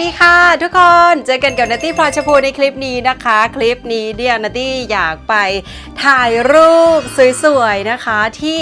สวัสดีค่ะทุกคน เจอกันกับนัตตี้พลอยชพูในคลิปนี้นะคะ คลิปนี้เนี่ยนัตตี้อยากไป ถ่ายรูปสวยๆนะคะที่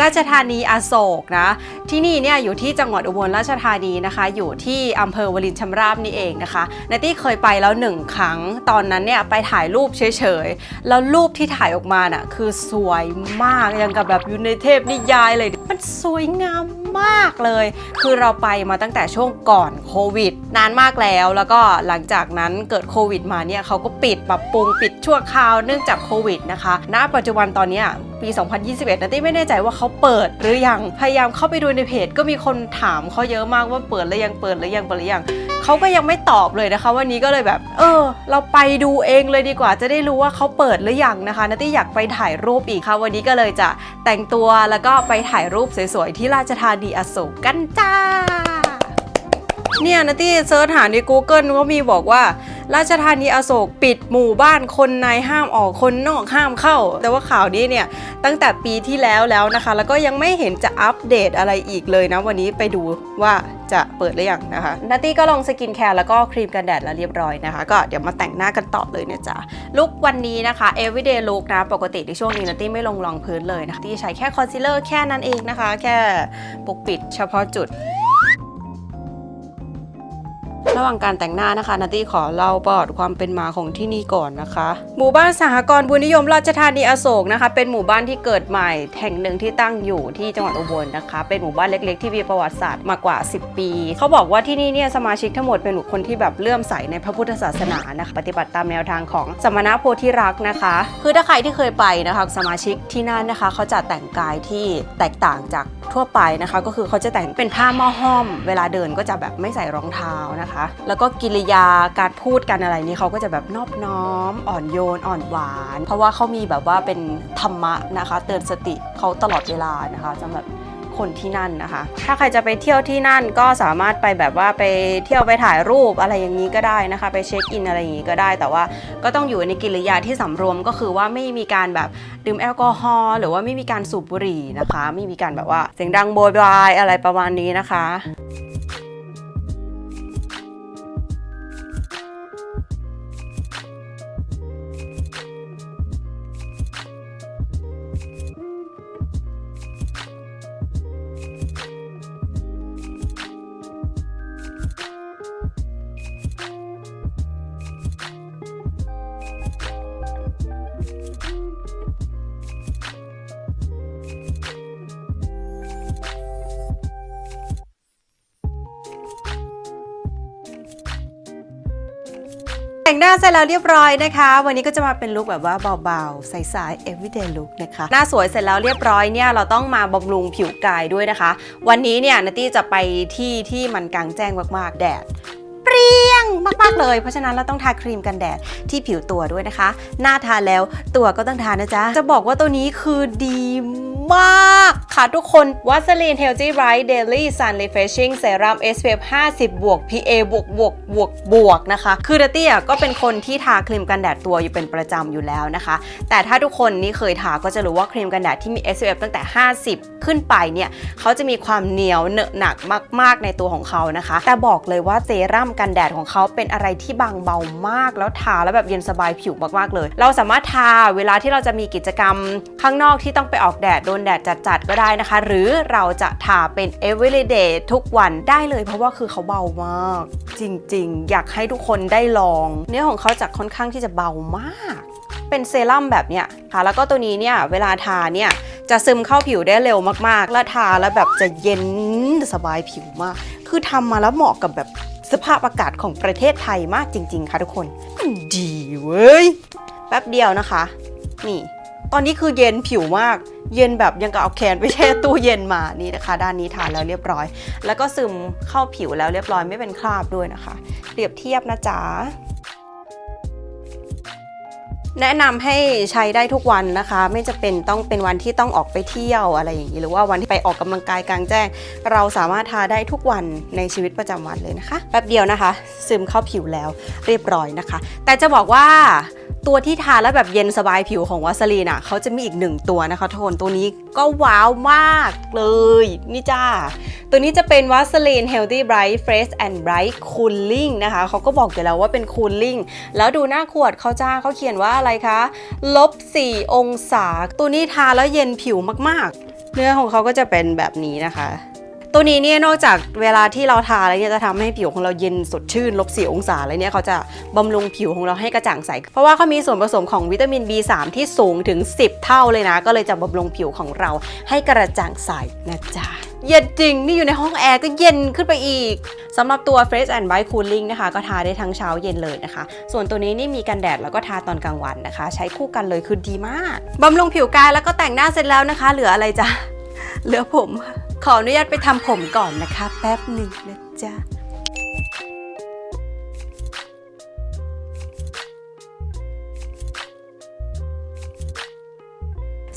ราชธานีอโศกนะที่นี่เนี่ยอยู่ที่จังหวัดอุบลราชธานีนะคะ อยู่ที่อำเภอวลินชำราบนี่เองนะคะนตี้เคยไปแล้วหนึ่งครั้งตอนนั้นเนี่ยไปถ่ายรูปเฉยๆ แล้วรูปที่ถ่ายออกมาน่ะคือสวยมากยังกับแบบอยู่ในเทพนิยายเลย มันสวยงามมากเลย คือเราไปมาตั้งแต่ช่วงก่อนโควิด นานมากแล้วแล้วก็หลังจากนั้นเกิดโควิดมาเนี่ยเขาก็ปิดปรับปรุงปิดชั่วคราวเนื่องจากโควิดนะคะณปัจจุบันตอนนี้ปี 2021นะตี้ไม่แน่ใจว่าเขาเปิดหรือยัง พยายามเข้าไปดูในเพจ ก็มีคนถามเขาเยอะมากว่าเปิดหรือยังเปิดหรือยังเปิดหรือยังเขาก็ยังไม่ตอบเลยนะคะ วันนี้ก็เลยแบบ เออ เราไปดูเองเลยดีกว่า จะได้รู้ว่าเขาเปิดหรือยังนะคะนัตตี้อยากไปถ่ายรูปอีกค่ะ วันนี้ก็เลยจะแต่งตัวแล้วก็ไปถ่ายรูปสวยๆที่ราชธานีอโศกกันจ้า เนี่ยนะที่เซิร์ชหาใน Google ว่ามีบอกว่า ราชธานีอโศกปิดหมู่บ้านคนในห้ามออกคนนอกห้ามเข้า แต่ว่าข่าวนี้เนี่ยตั้งแต่ปีที่แล้วแล้วนะคะ แล้วก็ยังไม่เห็นจะอัปเดตอะไรอีกเลยนะ วันนี้ไปดูว่าจะเปิดหรือยังนะคะนัตตี้ก็ลงสกินแคร์แล้วก็ครีมกันแดดแล้วเรียบร้อยนะคะ ก็เดี๋ยวมาแต่งหน้ากันต่อเลยเนี่ยจ้ะลุควันนี้นะคะ everyday look นะ ปกติในช่วงนี้นัตตี้ไม่ลงรองพื้นเลยนะะที่ใช้แค่คอนซีลเลอร์แค่นั้นเองนะคะ แค่ปกปิดเฉพาะจุด ระหว่างการแต่งหน้านะคะนัตตี้ขอเล่าประวัติความเป็นมาของที่นี่ก่อนนะคะ หมู่บ้านสหกรณ์บุญนิยมราชธานีอโศกนะคะ เป็นหมู่บ้านที่เกิดใหม่แห่งหนึ่งที่ตั้งอยู่ที่จังหวัดอุบลนะคะ เป็นหมู่บ้านเล็กๆ ที่มีประวัติศาสตร์มากว่า 10 ปี เขาบอกว่าที่นี่เนี่ยสมาชิกทั้งหมดเป็นบุคคลที่แบบเลื่อมใสในพระพุทธศาสนานะคะปฏิบัติตามแนวทางของสมณโพธิรักษ์นะคะ คือถ้าใครที่เคยไปนะคะสมาชิกที่นั่นนะคะ เขาจะแต่งกายที่แตกต่างจากทั่วไปนะคะ ก็คือเขาจะแต่งเป็นผ้าหม้อห้อม เวลาเดินก็จะแบบไม่ใส่รองเท้านะคะแล้วก็กิริยาการพูดกันอะไรนี่เขาก็จะแบบนอบน้อม อ่อนโยนอ่อนหวาน เพราะว่าเขามีแบบว่าเป็นธรรมะนะคะ เตือนสติเขาตลอดเวลานะคะสำหรับคนที่นั่นนะคะ ถ้าใครจะไปเที่ยวที่นั่นก็สามารถไปแบบว่าไปเที่ยวไปถ่ายรูปอะไรอย่างนี้ก็ได้นะคะ ไปเช็คอินอะไรอย่างนี้ก็ได้ แต่ว่าก็ต้องอยู่ในกิริยาที่สำรวมก็คือว่าไม่มีการแบบดื่มแอลกอฮอล์หรือว่าไม่มีการสูบบุหรี่นะคะ ไม่มีการแบบว่าเสียงดังโวยวายอะไรประมาณนี้นะคะ แต่งหน้าเสร็จแล้วเรียบร้อยนะคะ วันนี้ก็จะมาเป็นลุคแบบว่าเบาๆ ใสๆ everyday look นะคะ หน้าสวยเสร็จแล้วเรียบร้อยเนี่ยเราต้องมาบำรุงผิวกายด้วยนะคะ วันนี้เนี่ยนัตตี้จะไปที่ที่มันกลางแจ้งมากๆ แดดเปรี้ยงมากๆเลย เพราะฉะนั้นเราต้องทาครีมกันแดดที่ผิวตัวด้วยนะคะ หน้าทาแล้วตัวก็ต้องทานะจ๊ะ จะบอกว่าตัวนี้คือดี มากค่ะทุกคนวัสลีน Healthy Bright Daily Sun Refreshing Serum SPF 50 บวก PA บวกบวกบวกบวกนะคะ คือเดตตี้อะก็เป็นคนที่ทาครีมกันแดดตัวอยู่เป็นประจำอยู่แล้วนะคะ แต่ถ้าทุกคนนี่เคยทาก็จะรู้ว่าครีมกันแดดที่มี SPF ตั้งแต่ 50 ขึ้นไปเนี่ยเขาจะมีความเหนียวเหนอะหนักมาก ๆ ในตัวของเขานะคะ แต่บอกเลยว่าเซรั่มกันแดดของเขาเป็นอะไรที่บางเบามาก แล้วทาแล้วแบบเย็นสบายผิวมากๆเลย เราสามารถทาเวลาที่เราจะมีกิจกรรมข้างนอกที่ต้องไปออกแดดโดนแดดจัดๆก็ได้นะคะ หรือเราจะทาเป็น everyday ทุกวันได้เลย เพราะว่าคือเขาเบามาก จริงๆ อยากให้ทุกคนได้ลอง เนื้อของเขาจะค่อนข้างที่จะเบามาก เป็นเซรั่มแบบเนี้ยค่ะ แล้วก็ตัวนี้เนี่ยเวลาทาเนี่ยจะซึมเข้าผิวได้เร็วมากๆ แล้วทาแล้วแบบจะเย็นสบายผิวมาก คือทำมาแล้วเหมาะกับแบบสภาพอากาศของประเทศไทยมากจริง ๆ ค่ะทุกคน ดีเว้ย แป๊บเดียวนะคะ นี่ ตอนนี้คือเย็นผิวมาก เย็นแบบยังกับเอาแขนไปแช่ตู้เย็นมานี่นะคะ ด้านนี้ทานแล้วเรียบร้อย แล้วก็ซึมเข้าผิวแล้วเรียบร้อยไม่เป็นคราบด้วยนะคะเปรียบเทียบนะจ๊ะแนะนำให้ใช้ได้ทุกวันนะคะ ไม่จะเป็นต้องเป็นวันที่ต้องออกไปเที่ยวอะไรอย่างนี้หรือว่าวันที่ไปออกกำลังกายกลางแจ้ง เราสามารถทาได้ทุกวันในชีวิตประจำวันเลยนะคะแป๊บเดียวนะคะ ซึมเข้าผิวแล้วเรียบร้อยนะคะ แต่จะบอกว่าตัวที่ทาแล้วแบบเย็นสบายผิวของวาสลีนอะเขาจะมีอีกหนึ่งตัวนะคะทุกคนตัวนี้ก็ว้าวมากเลย นี่จ้า ตัวนี้จะเป็นวาสลีน Healthy Bright Fresh and Bright Cooling นะคะเขาก็บอกอยู่แล้วว่าเป็น Cooling แล้วดูหน้าขวดเขาจ้าเขาเขียนว่าอะไรคะลบ4องศา ตัวนี้ทาแล้วเย็นผิวมากๆ เนื้อของเขาก็จะเป็นแบบนี้นะคะ ตัวนี้เนี่ยนอกจากเวลาที่เราทาแล้วเนี่ยจะทำให้ผิวของเราเย็นสดชื่นลบสีองศาแล้วเนี่ยเขาจะบำรุงผิวของเราให้กระจ่างใส เพราะว่าเขามีส่วนผสมของวิตามิน B3 ที่สูงถึง 10 เท่าเลยนะ ก็เลยจะบำรุงผิวของเราให้กระจ่างใสนะจ๊ะเย็นจริง นี่อยู่ในห้องแอร์ก็เย็นขึ้นไปอีกสำหรับตัว Fresh and Bright Cooling นะคะ ก็ทาได้ทั้งเช้าเย็นเลยนะคะ ส่วนตัวนี้นี่มีกันแดดแล้วก็ทาตอนกลางวันนะคะ ใช้คู่กันเลยคือดีมากบำรุงผิวกายแล้วก็แต่งหน้าเสร็จแล้วนะคะ เหลืออะไรจ๊ะเหลือผม ขออนุญาตไปทำผมก่อนนะคะ แป๊บหนึ่งนะจ๊ะ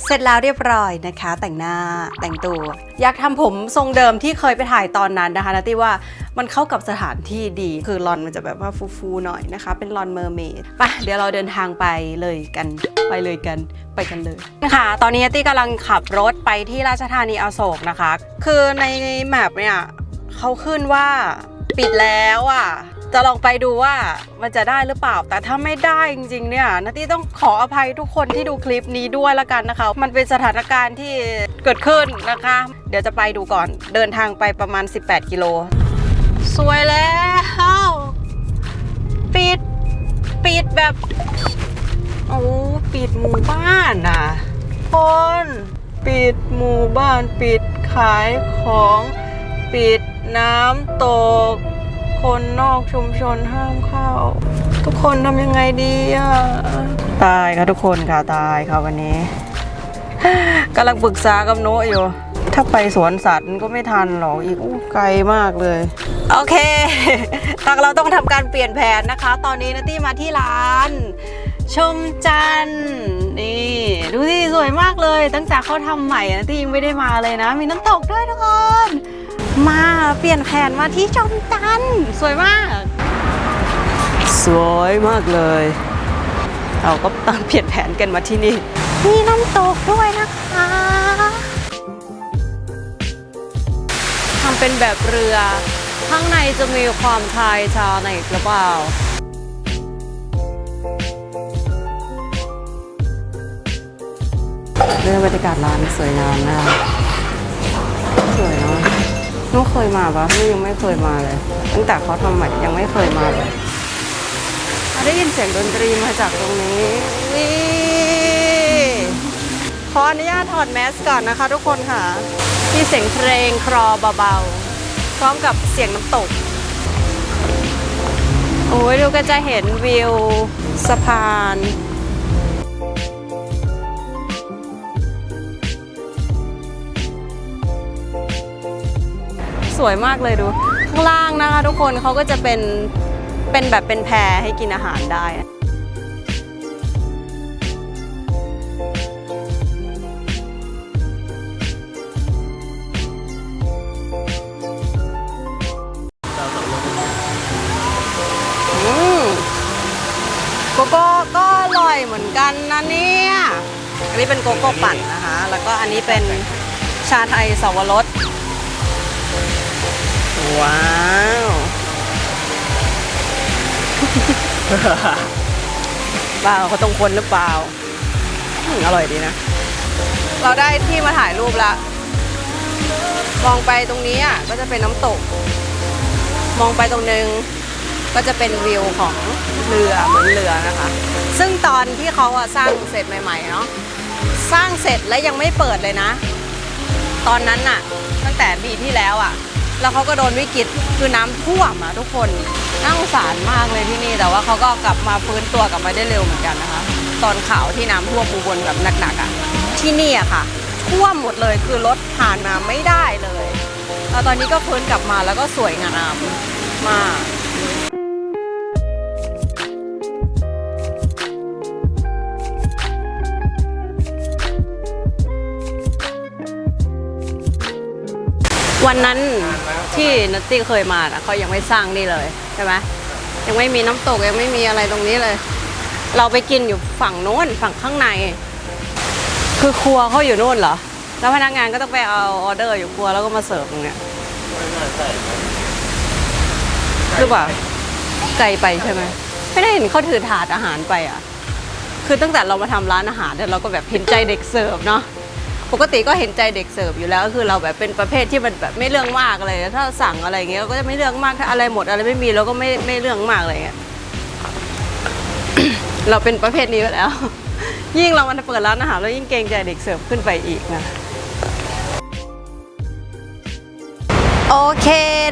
เสร็จแล้วเรียบร้อยนะคะ แต่งหน้าแต่งตัว อยากทำผมทรงเดิมที่เคยไปถ่ายตอนนั้นนะคะนาตี้ว่ามันเข้ากับสถานที่ดี คือลอนมันจะแบบว่าฟูๆหน่อยนะคะ เป็นลอนเมอร์เมดไปเดี๋ยวเราเดินทางไปเลยกัน ไปเลยกันไปกันเลยนะคะตอนนี้นาตี้กำลังขับรถไปที่ราชธานีอโศกนะคะ คือในแมปเนี่ยเขาขึ้นว่าปิดแล้วอะจะลองไปดูว่ามันจะได้หรือเปล่า แต่ถ้าไม่ได้จริงๆเนี่ยนาตี้ต้องขออภัยทุกคนที่ดูคลิปนี้ด้วยละกันนะคะ มันเป็นสถานการณ์ที่เกิดขึ้นนะคะ เดี๋ยวจะไปดูก่อน เดินทางไปประมาณ 18 กิโล สวยแล้วปิด ปิดแบบ โอ้ ปิดหมู่บ้านอะคนปิดหมู่บ้านปิดขายของปิดน้ำตก คนนอกชุมชนห้ามเข้า ทุกคนทำยังไงดีอะตายค่ะทุกคนค่ะตายค่ะวันนี้กำลังปรึกษากับโนอยู่ ถ้าไปสวนสัตว์ก็ไม่ทันหรอกอีกไกลมากเลย โอเคทาเราต้องทำการเปลี่ยนแผนนะคะ ตอนนี้นาตี้มาที่ร้าน ชมจันทร์นี่ดูสิสวยมากเลย ตั้งแต่เขาทำใหม่นะที่ยังไม่ได้มาเลยนะ มีน้ำตกด้วยทุกคน มาเปลี่ยนแผนมาที่ชมจันทร์สวยมาก สวยมากเลย เราก็ต้องเปลี่ยนแผนกันมาที่นี่มีน้ำตกด้วยนะคะทำเป็นแบบเรือข้างในจะมีความชายชาในหรือเปล่า เรื่องบรรยากาศร้านสวยงามมากสวยเนาะนุกเคยมาปะนุกยังไม่เคยมาเลย ตั้งแต่เขาทำใหม่ยังไม่เคยมาเลยได้ยินเสียงดนตรีมาจากตรงนี้นี่ขออนุญาตถอดแมสก่อนนะคะทุกคนค่ะ มีเสียงเพลงคลอเบาๆ พร้อมกับเสียงน้ำตก โอ้ยดูก็จะเห็นวิวสะพาน วยมากเลยดู ข้างล่างนะคะทุกคนเขาก็จะเป็นเป็นแบบเป็นแพรให้กินอาหารได้โกโก้ก็อร่อยเหมือนกันนะเนี่ย อันนี้เป็นโกโก้ปั่นนะคะ แล้วก็อันนี้เป็นชาไทยสวรส ว้าวเปล่าเขาตรงคนหรือเปล่าอืมอร่อยดีนะ เราได้ที่มาถ่ายรูปละมองไปตรงนี้อะก็จะเป็นน้ำตก มองไปตรงนึงก็จะเป็นวิวของเรือเหมือนเรือนะคะ ซึ่งตอนที่เขาอะสร้างเสร็จใหม่ๆเนาะสร้างเสร็จแล้วยังไม่เปิดเลยนะ ตอนนั้นน่ะ ตั้งแต่ปีที่แล้วอะ แล้วเขาก็โดนวิกฤตคือน้ำท่วมอะทุกคนน่าสงสารมากเลยที่นี่ แต่ว่าเขาก็กลับมาฟื้นตัวกลับมาได้เร็วเหมือนกันนะคะ ตอนข่าวที่น้ำท่วมอุบลแบบหนักๆอะที่นี่อะค่ะท่วมหมดเลยคือรถผ่านมาไม่ได้เลยแล้วตอนนี้ก็ฟื้นกลับมาแล้วก็สวยงามมากวันนั้น ที่นัตตี้เคยมานะเขายังไม่สร้างนี่เลยใช่ไหมยังไม่มีน้ำตกยังไม่มีอะไรตรงนี้เลย เราไปกินอยู่ฝั่งโน้นฝั่งข้างใน คือครัวเขาอยู่โน่นเหรอ แล้วพนักงานก็ต้องไปเอาออเดอร์อยู่ครัวแล้วก็มาเสิร์ฟตรงเนี้ยหรือเปล่าไกลไปใช่ไหมไม่ได้เห็นเขาถือถาดอาหารไปอะ คือตั้งแต่เรามาทำร้านอาหารเนี่ยเราก็แบบเห็นใจเด็กเสิร์ฟเนาะ ปกติก็เห็นใจเด็กเสิร์ฟอยู่แล้วก็คือเราแบบเป็นประเภทที่มันแบบไม่เรื่องมากอะไรถ้าสั่งอะไรเงี้ยเราก็จะไม่เรื่องมากถ้าอะไรหมดอะไรไม่มีเราก็ไม่ไม่เรื่องมากอะไรเงี้ยเราเป็นประเภทนี้ไปแล้ว ยิ่งเรามันเปิดร้านอาหารแล้วยิ่งเกรงใจเด็กเสิร์ฟขึ้นไปอีกนะโอเค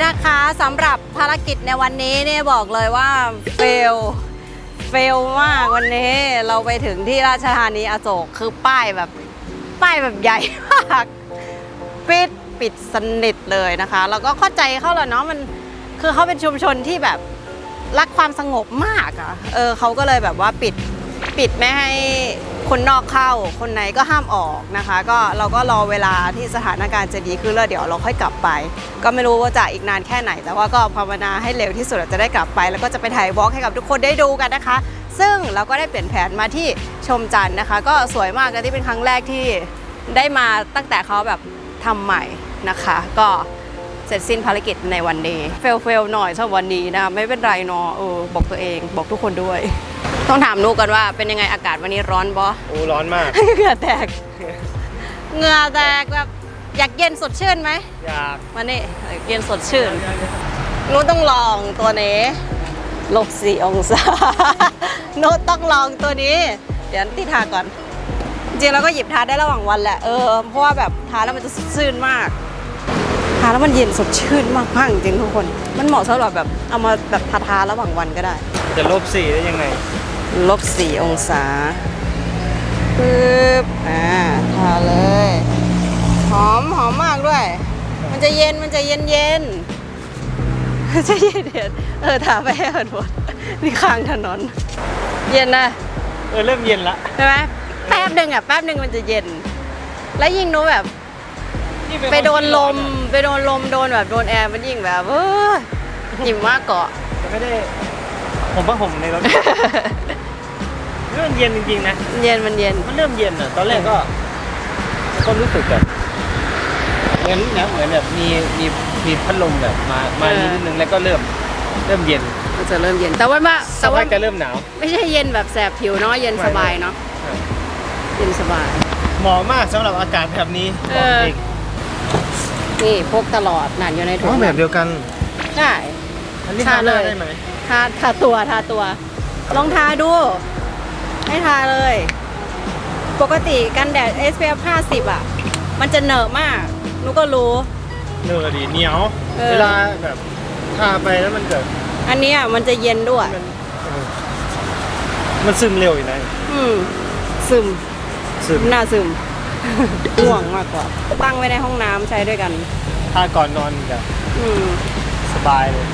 นะคะสำหรับภารกิจในวันนี้เนี่ยบอกเลยว่าเฟลเฟลมากวันนี้เราไปถึงที่ราชธานีอโศกคือป้ายแบบ ป้ายแบบใหญ่มากปิดปิดสนิทเลยนะคะ แล้วก็เข้าใจเขาแล้วเนาะมันคือเขาเป็นชุมชนที่แบบรักความสงบมากอะ เออเขาก็เลยแบบว่าปิดปิดไม่ให้ คนนอกเข้า คนไหนก็ห้ามออกนะคะ ก็เราก็รอเวลาที่สถานการณ์จะดีขึ้นแล้วเดี๋ยวเราค่อยกลับไป ก็ไม่รู้ว่าจะอีกนานแค่ไหน แต่ว่าก็ภาวนาให้เร็วที่สุดเราจะได้กลับไป แล้วก็จะไปถ่ายวอล์กให้กับทุกคนได้ดูกันนะคะ ซึ่งเราก็ได้เปลี่ยนแผนมาที่ชมจันทร์นะคะ ก็สวยมากนะที่เป็นครั้งแรกที่ได้มาตั้งแต่เขาแบบทำใหม่นะคะ ก็เสร็จสิ้นภารกิจในวันนี้เฟลเฟลหน่อยสำหรับวันนี้นะไม่เป็นไรเนาะเออบอกตัวเองบอกทุกคนด้วย ต้องถามนุกกันว่าเป็นยังไงอากาศวันนี้ร้อนบอโอ้ร้อนมาก เหงื่อแตก เหงื่อแตกแบบอยากเย็นสดชื่นไหมอยากมานี่อยากเย็นสดชื่นนุ้ต้องลองตัวนี้ลบสี่องศานุ้ต้องลองตัวนี้ เดี๋ยวที่ทาก่อน จริงๆเราก็หยิบทาได้ระหว่างวันแหละเออเพราะว่าแบบทาแล้วมันจะสดชื่นมากทาแล้วมันเย็นสดชื่นมากๆจริงๆทุกคน มันเหมาะสำหรับแบบเอามาแบบทาทาๆระหว่างวันก็ได้ จะลบสีได้ยังไง ลบสี่องศาปึ๊บอ่าทาเลย หอมหอมมากด้วย มันจะเย็นมันจะเย็นเย็นมันจะเย็นเย็นเออทาไปให้หมดหมดนี่ข้างถนน เย็นนะเออเริ่มเย็นละใช่ไหมแป๊บหนึ่งอะแป๊บหนึ่งมันจะเย็น แล้วยิ่งหนู้แบบนี่เนไปโดนลมคนขี้ร้อนอะไปโดนลมโดนแบบโดนแอร์มันยิ่งแบบเออหิมมากเกาะจะไม่ได้ผมว่าผมในรถ เริ่มเย็นจริงๆนะ เย็นมันเย็น มันเริ่มเย็นอะ ตอนแรกก็ก็รู้สึกแบบเหมือนนะเหมือนแบบมีมีมีพัดลมแบบมามาเออนิดนึงแล้วก็เริ่มเริ่มเย็นมันจะเริ่มเย็น แต่ว่ามาสัแต่กว่าพักจะเริ่มหนาว ไม่ใช่เย็นแบบแสบผิวเนาะ เย็นสบายเนาะ เย็นสบาย เหมาะมากสำหรับอากาศแบบนี้เออนี่พกตลอดหนานอยู่ในถุอ๋งอแบบเดียวกัน ได้อันนี้ทาทาหน้าเลยได้ไหมทาทาตัวทาตัว ลองทาดู ให้ทาเลย ปกติกันแดด SPF 50 อะ มันจะเหนอะมากนุกก็รู้ เนื้อดีเหนียว เออ เวลาแบบทาไปแล้วมันเกิดอันเนี้ยมันจะเย็นด้วย มันเออมันซึมเร็วอยู่นะอืม ซึมซึมหน้าซึม ห่วงมากกว่า ตั้งไว้ในห้องน้ำใช้ด้วยกันถ้าก่อนนอนแบบอืม สบายเลย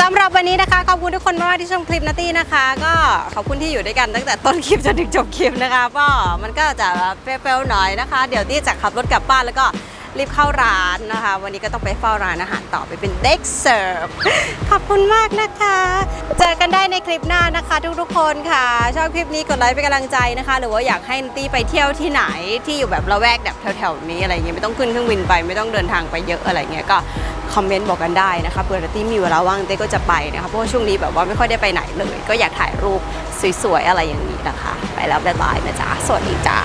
สำหรับวันนี้นะคะ ขอบคุณทุกคนมากๆที่ชมคลิปนาตี้นะคะ ก็ขอบคุณที่อยู่ด้วยกันตั้งแต่ต้นคลิปจนถึงจบคลิปนะคะก็มันก็จะเฟลๆหน่อยนะคะ เดี๋ยวที่จะขับรถกลับบ้านแล้วก็รีบเข้าร้านนะคะ วันนี้ก็ต้องไปเฝ้าร้านอาหารต่อไปเป็นเด็กเสิร์ฟขอบคุณมากนะคะ เจอกันได้ในคลิปหน้านะคะ ทุกๆคนค่ะ ชอบคลิปนี้กดไลค์เป็นกำลังใจนะคะ หรือว่าอยากให้นตตี้ไปเที่ยวที่ไหนที่อยู่แบบละแวกแบบแถวๆนี้อะไรเงี้ยไม่ต้องขึ้นเครื่องบินไปไม่ต้องเดินทางไปเยอะอะไรเงี้ยก็ คอมเมนต์บอกกันได้นะคะเผื่อนัตตี้มีเวลาว่างเต้ก็จะไปนะคะเพราะว่าช่วงนี้แบบว่าไม่ค่อยได้ไปไหนเลย ก็อยากถ่ายรูปสวยๆอะไรอย่างนี้นะคะ ไปแล้วบ๊ายบายนะจ๊ะสวัสดีจ้า